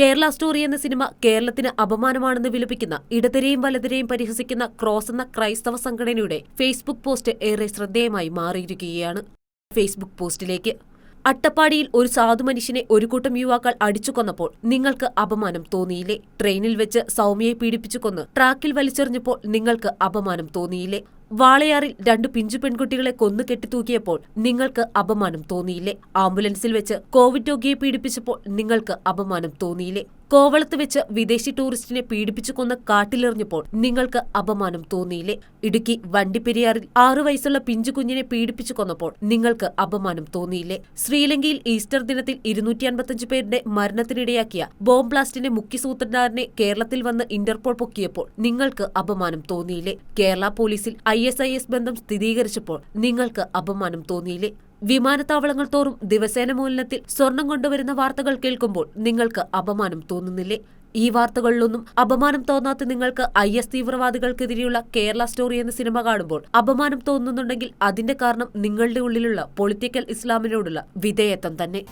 Kerala story എന്ന cinema കേരളത്തിന് അപമാനമാണെന്ന് വിലപിക്കുന്ന ഇടതരെയും വലതരെയും പരിഹസിക്കുന്ന cross എന്ന ക്രൈസ്തവ സംഘടനയുടെ ഫേസ്ബുക്ക് പോസ്റ്റ് ഏറെ ശ്രദ്ധേയമായി മാറിയിരിക്കുകയാണ്. ഫേസ്ബുക്ക് പോസ്റ്റിലേക്ക് അട്ടപ്പാടിയിൽ ഒരു സാധു മനുഷ്യനെ ഒരു കൂട്ടം യുവാക്കൾ അടിച്ചു കൊന്നപ്പോൾ നിങ്ങൾക്ക് അപമാനം തോന്നിയില്ലേ? ട്രെയിനിൽ വെച്ച് സൗമ്യയെ പീഡിപ്പിച്ചു കൊന്ന് ട്രാക്കിൽ വലിച്ചെറിഞ്ഞപ്പോൾ നിങ്ങൾക്ക് അപമാനം തോന്നിയില്ലേ? വാളയാറിൽ രണ്ട് പിഞ്ചു പെൺകുട്ടികളെ കൊന്നു കെട്ടിത്തൂക്കിയപ്പോൾ നിങ്ങൾക്ക് അപമാനം തോന്നിയില്ലേ? ആംബുലൻസിൽ വെച്ച് കോവിഡ് രോഗിയെ പീഡിപ്പിച്ചപ്പോൾ നിങ്ങൾക്ക് അപമാനം തോന്നിയില്ലേ? കോവളത്ത് വെച്ച് വിദേശി ടൂറിസ്റ്റിനെ പീഡിപ്പിച്ചു കൊന്ന് കാട്ടിലെറിഞ്ഞപ്പോൾ നിങ്ങൾക്ക് അപമാനം തോന്നിയില്ലേ? ഇടുക്കി വണ്ടിപ്പെരിയാറിൽ ആറു വയസ്സുള്ള പിഞ്ചു കുഞ്ഞിനെ പീഡിപ്പിച്ചു കൊന്നപ്പോൾ നിങ്ങൾക്ക് അപമാനം തോന്നിയില്ലേ? ശ്രീലങ്കയിൽ ഈസ്റ്റർ ദിനത്തിൽ ഇരുന്നൂറ്റി അൻപത്തഞ്ച് പേരുടെ മരണത്തിനിടയാക്കിയ ബോംബ് ബ്ലാസ്റ്റിന്റെ മുഖ്യ സൂത്രധാരനെ കേരളത്തിൽ വന്ന് ഇന്റർപോൾ പൊക്കിയപ്പോൾ നിങ്ങൾക്ക് അപമാനം തോന്നിയില്ലേ? കേരള പോലീസിൽ ഐ ബന്ധം സ്ഥിരീകരിച്ചപ്പോൾ നിങ്ങൾക്ക് അപമാനം തോന്നിയില്ലേ? വിമാനത്താവളങ്ങൾ തോറും ദിവസേന മൂലനത്തിൽ സ്വർണം കൊണ്ടുവരുന്ന വാർത്തകൾ കേൾക്കുമ്പോൾ നിങ്ങൾക്ക് അപമാനം തോന്നുന്നില്ലേ? ഈ വാർത്തകളിലൊന്നും അപമാനം തോന്നാത്ത നിങ്ങൾക്ക് ഐ എസ് തീവ്രവാദികൾക്കെതിരെയുള്ള കേരള സ്റ്റോറി എന്ന സിനിമ കാണുമ്പോൾ അപമാനം തോന്നുന്നുണ്ടെങ്കിൽ അതിന്റെ കാരണം നിങ്ങളുടെ ഉള്ളിലുള്ള പൊളിറ്റിക്കൽ ഇസ്ലാമിനോടുള്ള വിധേയത്വം തന്നെ.